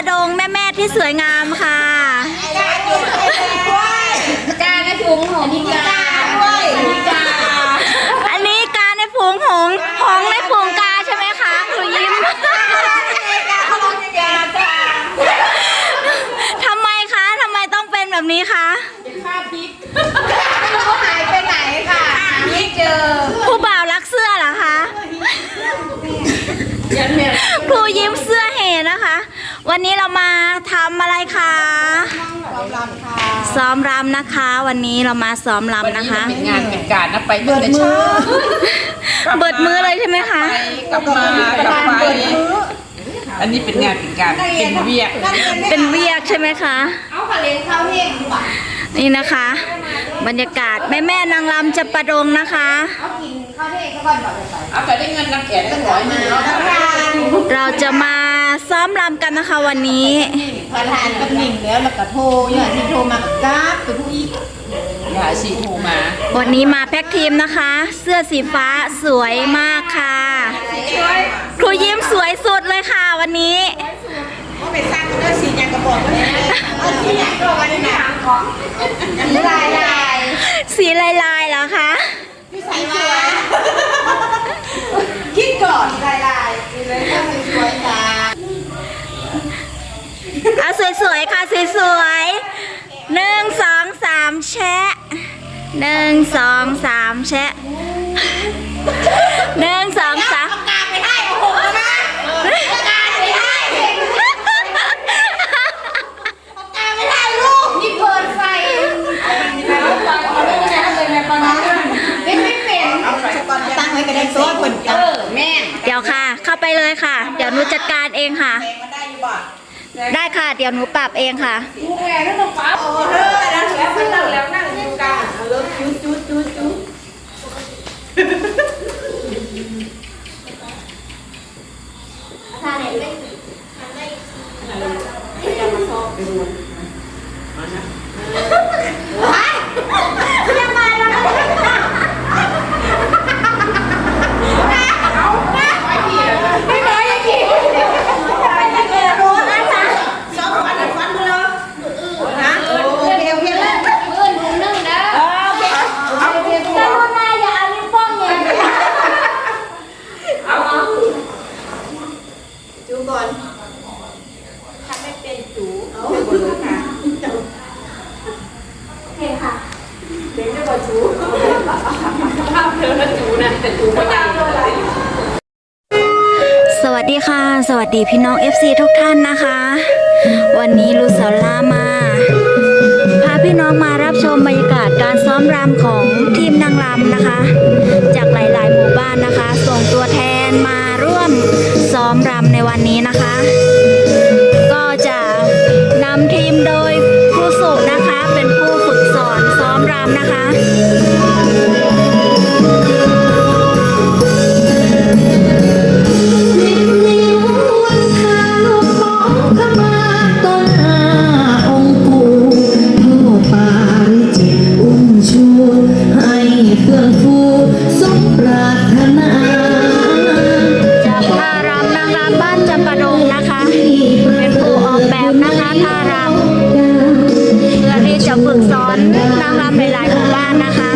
ประดงแม่แม่ๆที่สวยงามค่ะกาในถุงหอมกาด้วยกาอันนี้กาในฝูงหงส์หงส์ในฝูงกาใช่ไหมคะครูยิ้มทำไมคะทำไมต้องเป็นแบบนี้คะข้าพิษไม่รู้หายไปไหนค่ะไม่เจอ ผู้บ่าวรักเสื้อเหรอคะยันเมียครูยิ้มเสื้อเหนะคะ วันนี้เรามาทำอะไรคะความรำค่ะซ้อมรำนะคะ วันนี้เรามาซ้อมรำนะคะเป็นงานเป็นการนะไปตั้งแต่เช้าเบิดมือเลยใช่ไหมคะไปกลับมากลับไปอันนี้เป็นงานเป็นการเป็นเวียกเป็นเวียกใช่ไหมคะเอาขะเลนข้าวเฮงดีกว่านี่นะคะ บรรยากาศแม่แม่ๆนางรำจะประดงนะคะเอากินข้าวเฮงซะก่อนก่อนเลยไปเอาแต่ได้เงินนักแก่ตั้งร้อยหนึ่งแล้วประธานเราจะมา ซ้อมรำกันนะคะวันนี้ประธานกับหนิงแล้วแล้วก็โทรอย่างที่โทรมากับกราฟไปผู้อีกอย่าสีโทรมา วันนี้มาแพ็คทีมนะคะ เสื้อสีฟ้าสวยมากค่ะ ครูยิ้มสวยสุดเลยค่ะวันนี้ว่าไปสร้างเรื่องสีอย่างกระบอกเลยเอาสีอย่างกระบอกนี่นะลายลายสีลายลายๆเหรอคะพี่ใส่มาคิดก่อนลายลาย ค่ะสวยๆหนึ่งสองสามแชะหนึ่งสองสามแชะหนึ่งสองสามกาไม่ได้โอ้โหนะกาไม่ได้กาไม่ได้ลูกนี่เปิดไฟไม่ไม่เป็นตั้งไว้ก็ได้โซ่เปิดเออแม่เดี๋ยวค่ะ เข้าไปเลยค่ะ เดี๋ยวหนูจัดการเองค่ะ ได้ค่ะ เดี๋ยวหนูปรับเองค่ะผู้แม่ต้องต้องฟ้าโอ้เฮ้ยแล้วแล้วนั่งแล้วนั่งอยู่กลางเลิกจุ๊จุ๊จุ๊จุ๊ส อมรำของทีมนางรำนะคะ จากหลายๆ หมู่บ้านนะคะ ส่งตัวแทนมาร่วมซ้อมรำในวันนี้นะคะ ก็จะนำทีมโดยครูสุนะคะ เป็นผู้ฝึกสอนซ้อมรำนะคะ นะคะท่ารำเพื่อที่จะฝึกสอนนางรำหลายๆหมู่บ้านนะคะ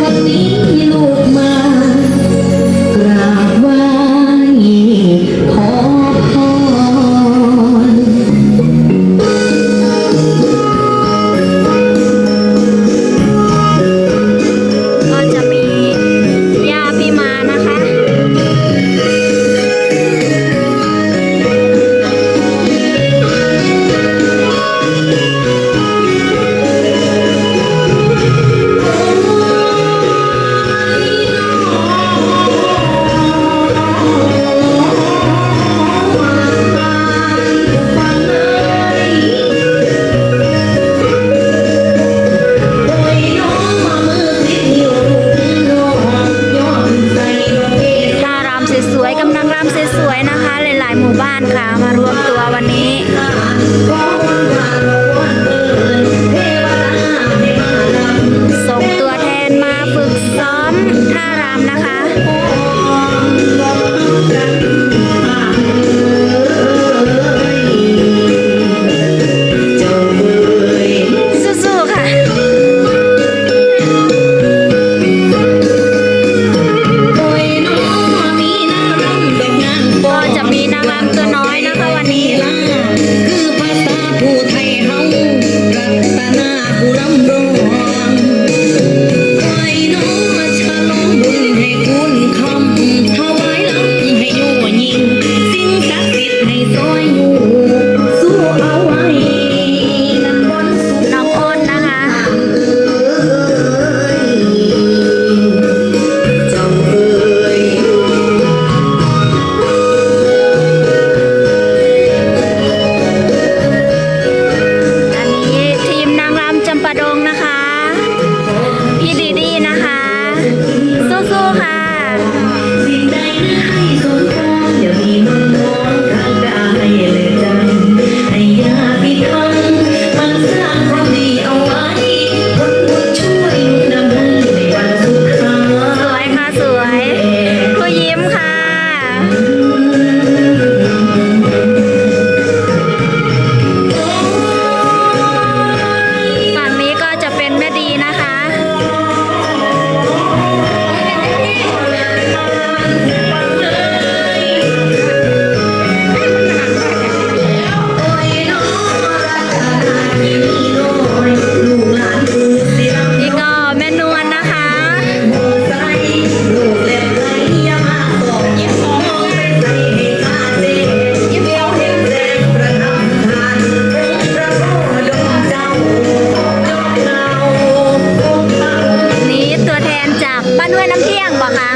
ด้วยน้ำเที่ยงบอกคะ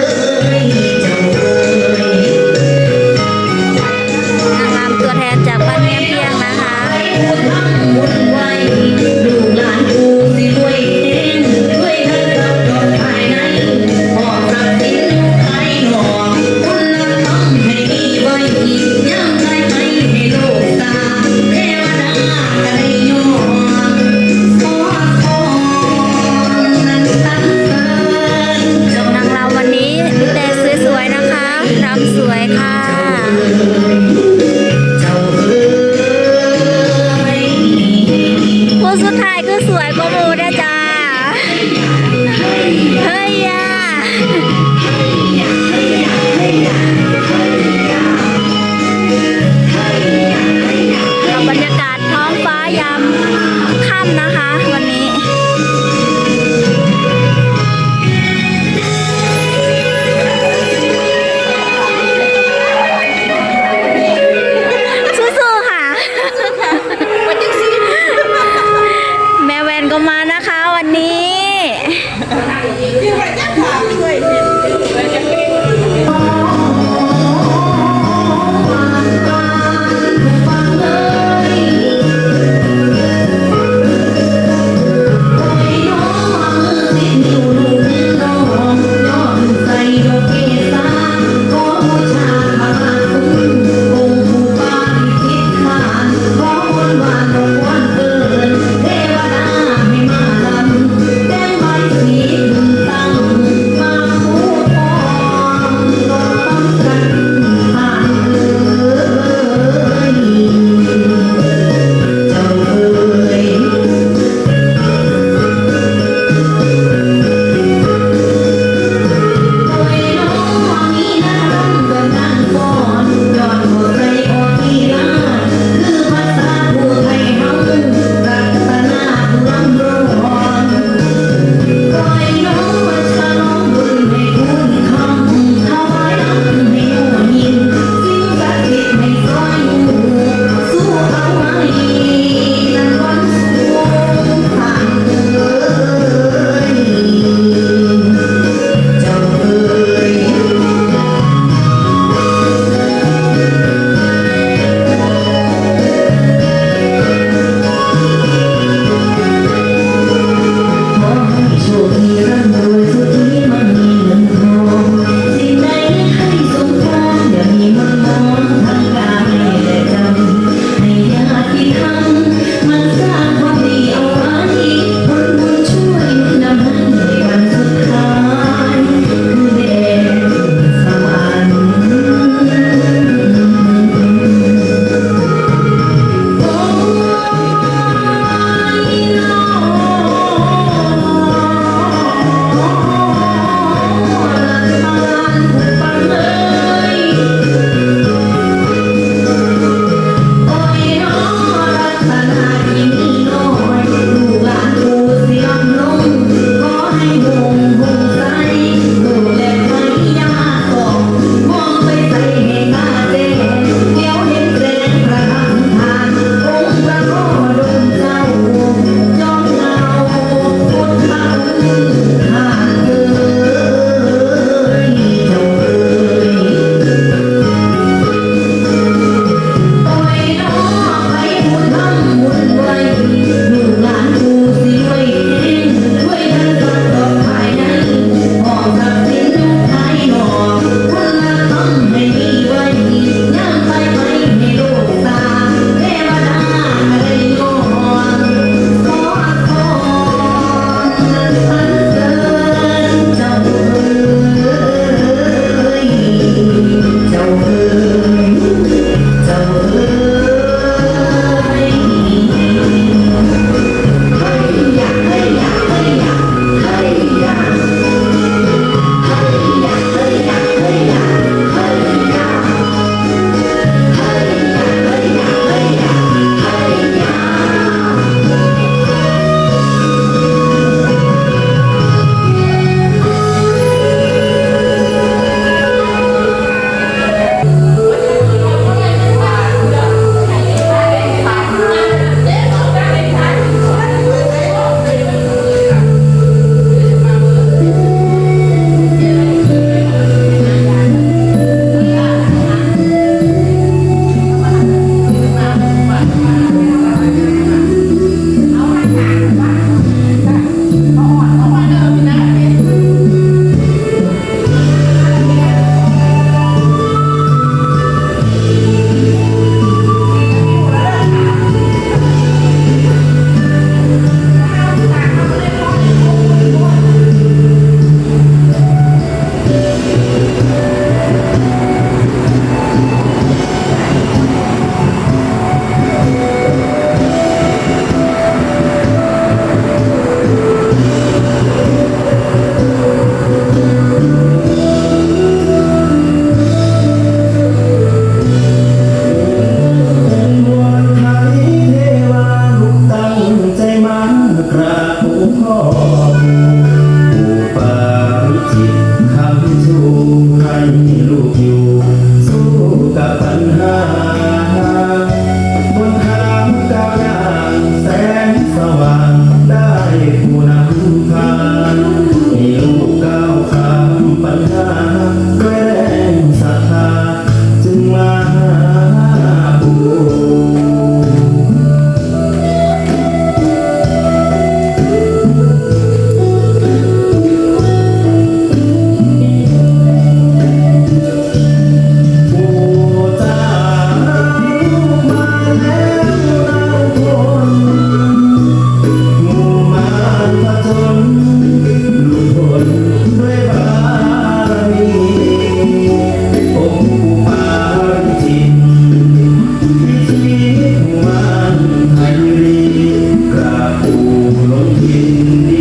Amen.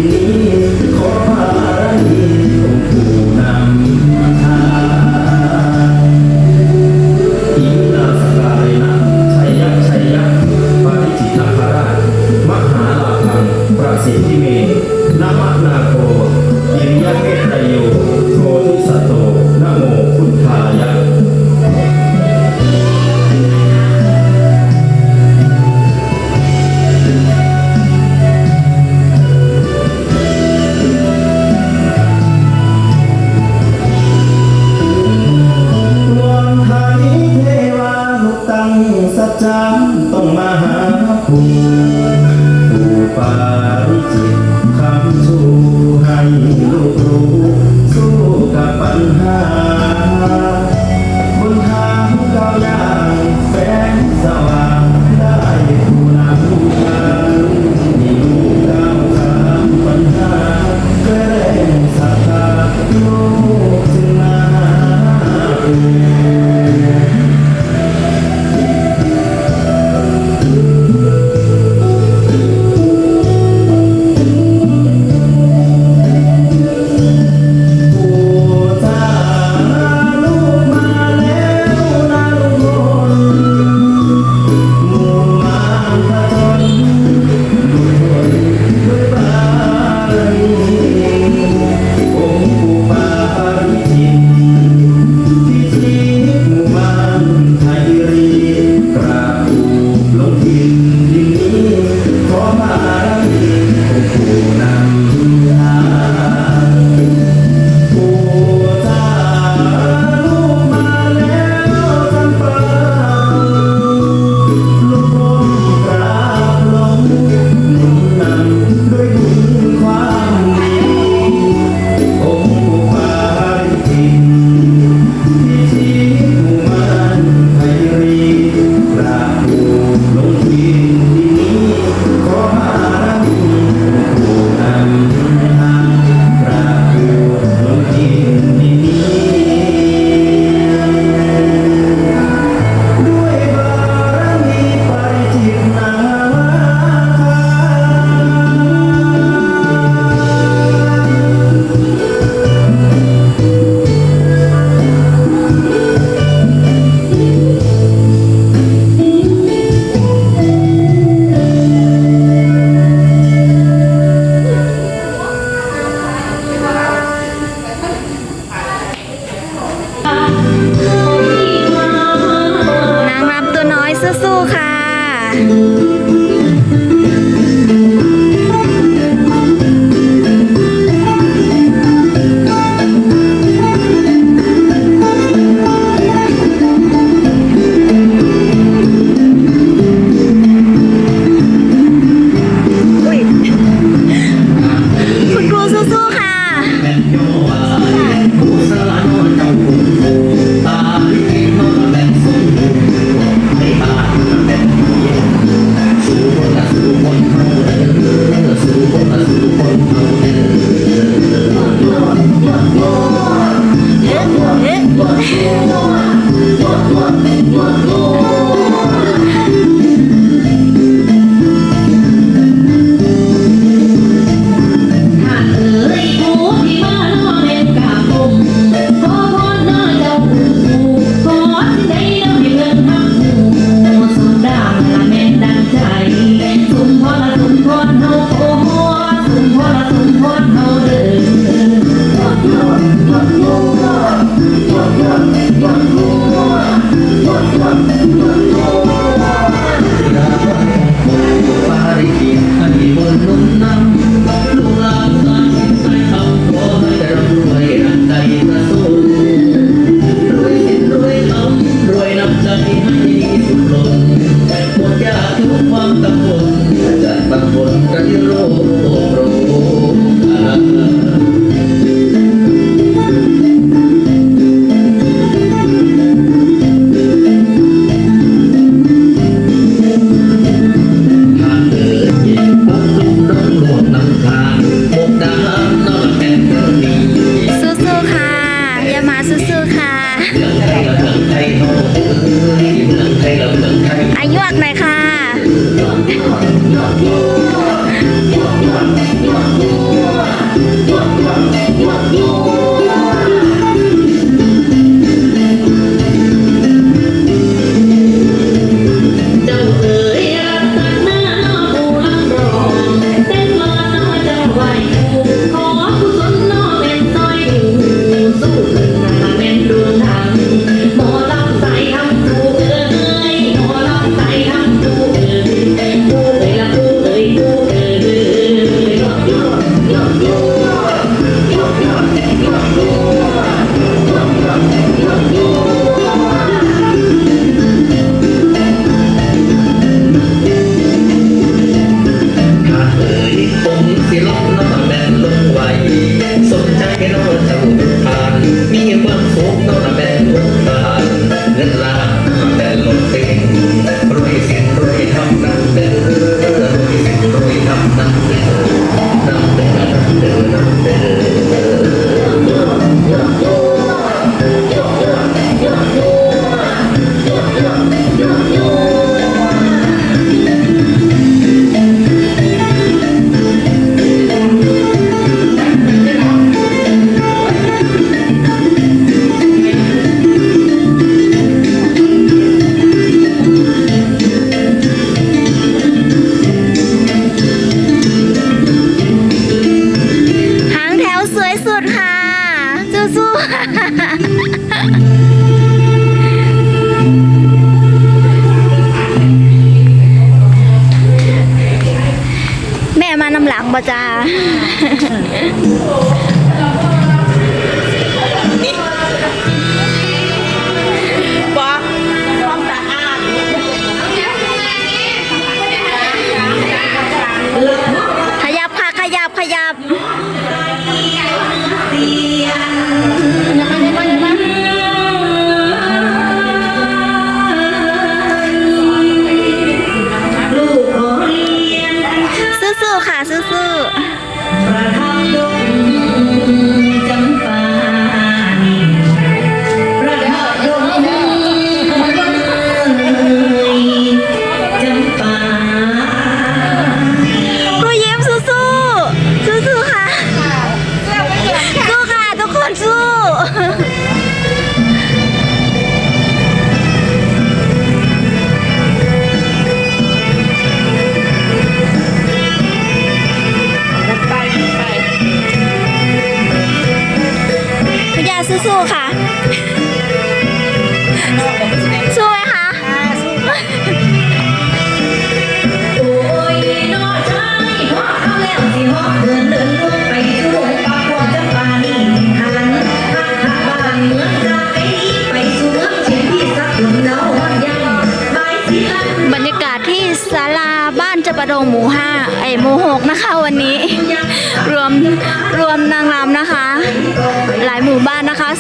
สู้ๆค่ะ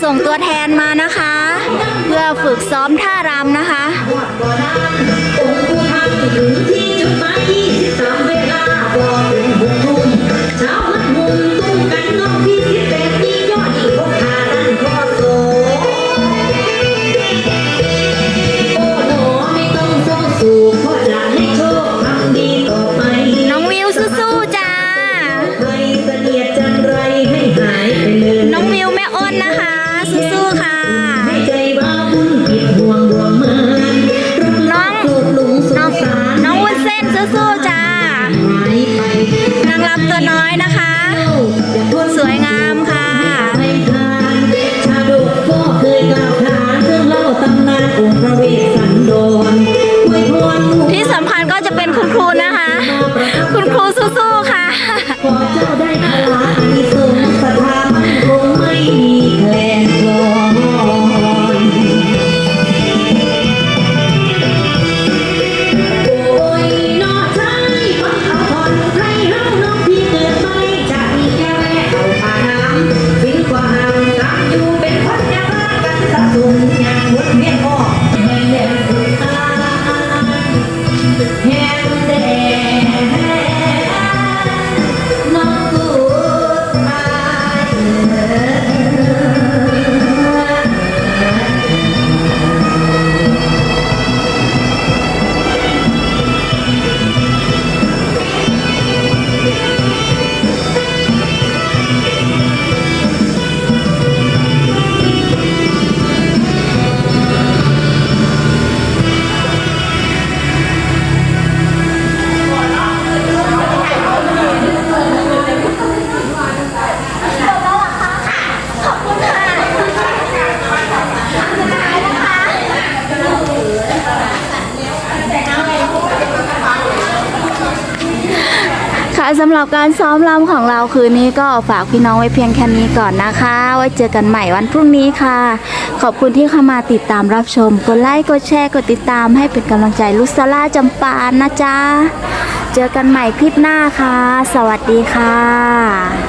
ส่งตัวแท หรับการซ้อมลำของเราคืนนี้ก็ฝากพี่น้องไว้เพียงแค่นี้ก่อนนะคะ ไว้เจอกันใหม่วันพรุ่งนี้ค่ะ ขอบคุณที่เข้ามาติดตามรับชม กดไลค์ กดแชร์ กดติดตามให้เป็นกำลังใจลุซาร่าจำปานะจ๊ะ เจอกันใหม่คลิปหน้าค่ะ สวัสดีค่ะ